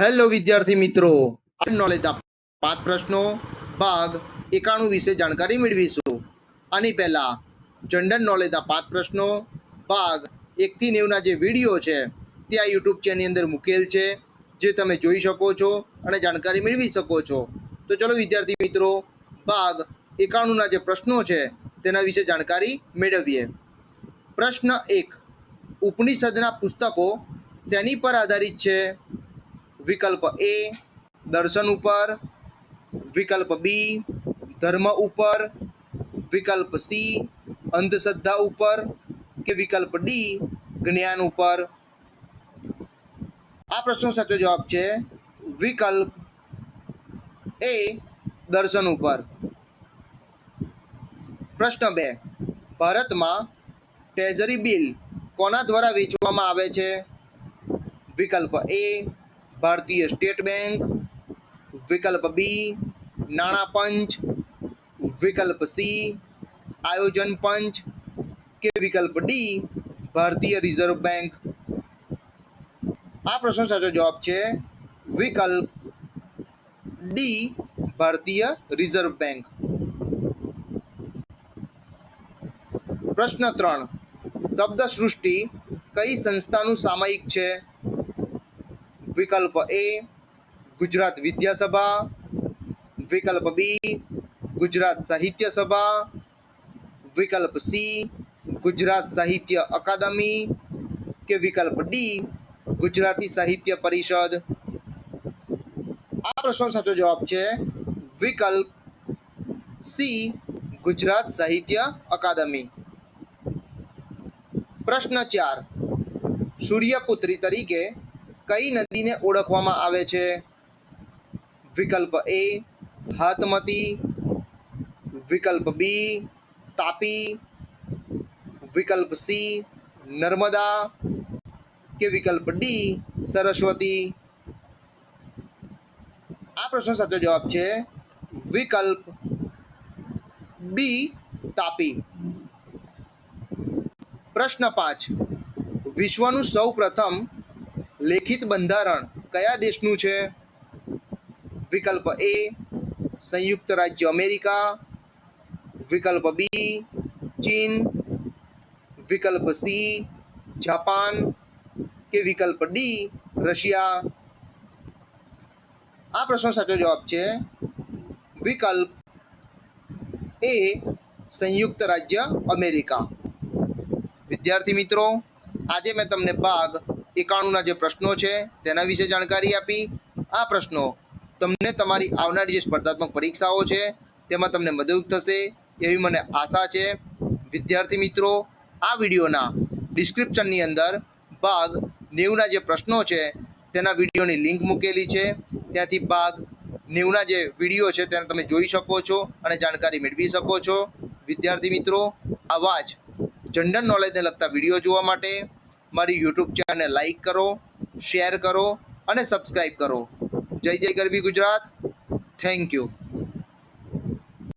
Hello વિદ્યાર્થી મિત્રો. Knowledge પાંચ પ્રશ્નો, ભાગ એકાણું વિશે જાણકારી મેળવીશું. આની પહેલાં જનરલ નોલેજના પાંચ પ્રશ્નો, ભાગ એકથી નેવના જે વીડિયો છે, તે આ યુટ્યુબ ચેનલની અંદર મૂકેલ છે, જે તમે જોઈ શકો છો અને જાણકારી મેળવી શકો છો. તો ચલો, વિદ્યાર્થી મિત્રો, ભાગ એકાણુંના જે પ્રશ્નો છે, તેના વિશે જાણકારી મેળવીએ. પ્રશ્ન એક, ઉપનિષદના પુસ્તકો શેની પર આધારિત છે? વિકલ્પ એ, દર્શન ઉપર, વિકલ્પ બી, ધર્મ ઉપર, વિકલ્પ સી, અંધશ્રદ્ધા ઉપર કે વિકલ્પ ડી, જ્ઞાન ઉપર. આ પ્રશ્નો સાચો જવાબ છે, વિકલ્પ એ, દર્શન ઉપર. પ્રશ્ન બે, ભારતમાં ટ્રેઝરી બિલ કોના દ્વારા વેચવામાં આવે છે? વિકલ્પ એ ભારતીય સ્ટેટ બેંક, વિકલ્પ બી નાણાં પંચ, વિકલ્પ સી આયોજન પંચ કે વિકલ્પ ડી ભારતીય રિઝર્વ બેંક. આ પ્રશ્નો સાચો જવાબ છે વિકલ્પ ડી ભારતીય રિઝર્વ બેંક. પ્રશ્ન ત્રણ. શબ્દ સૃષ્ટિ કઈ સંસ્થાનું સામયિક છે? વિકલ્પ એ ગુજરાત વિદ્યાસભા વિકલ્પ બી ગુજરાત સાહિત્ય સભા વિકલ્પ સી ગુજરાત સાહિત્ય અકાદમી કે વિકલ્પ ડી ગુજરાતી સાહિત્ય પરિષદ આ પ્રશ્નો સાચો જવાબ છે વિકલ્પ સી, ગુજરાત સાહિત્ય અકાદમી. પ્રશ્ન ચાર, સૂર્યપુત્રી તરીકે કઈ નદીને ઓળખવામાં આવે છે? વિકલ્પ એ હાથમતી. વિકલ્પ બી તાપી. વિકલ્પ સી નર્મદા. કે વિકલ્પ ડી સરસ્વતી. આ પ્રશ્નો સાચો જવાબ છે વિકલ્પ બી તાપી. પ્રશ્ન પાંચ. વિશ્વનું સૌ પ્રથમ લેખિત બંધારણ કયા દેશનું છે? વિકલ્પ એ સંયુક્ત રાજ્ય અમેરિકા. વિકલ્પ બી ચીન. વિકલ્પ સી જાપાન. કે વિકલ્પ ડી રશિયા. આ પ્રશ્નો સાચો જવાબ છે, વિકલ્પ એ સંયુક્ત રાજ્ય અમેરિકા. વિદ્યાર્થી મિત્રો, આજે મેં તમને ભાગ એકાણુંના જે પ્રશ્નો છે, તેના વિશે જાણકારી આપી. આ પ્રશ્નો તમને તમારી આવનારી જે સ્પર્ધાત્મક પરીક્ષાઓ છે, તેમાં તમને મદદરૂપ થશે એવી મને આશા છે. વિદ્યાર્થી મિત્રો, આ વિડીયોના ડિસ્ક્રિપ્શનની અંદર ભાગ નેવના જે પ્રશ્નો છે, તેના વિડીયોની લિંક મૂકેલી છે. ત્યાંથી ભાગ નેવના જે વીડિયો છે, તેને તમે જોઈ શકો છો અને જાણકારી મેળવી શકો છો. વિદ્યાર્થી મિત્રો, આવા જ જનરલ નોલેજને લગતા વીડિયો જોવા માટે મારી યુટ્યુબ ચેનલને લાઈક કરો શેર કરો અને સબસ્ક્રાઈબ કરો. જય જય ગરબી ગુજરાત. Thank you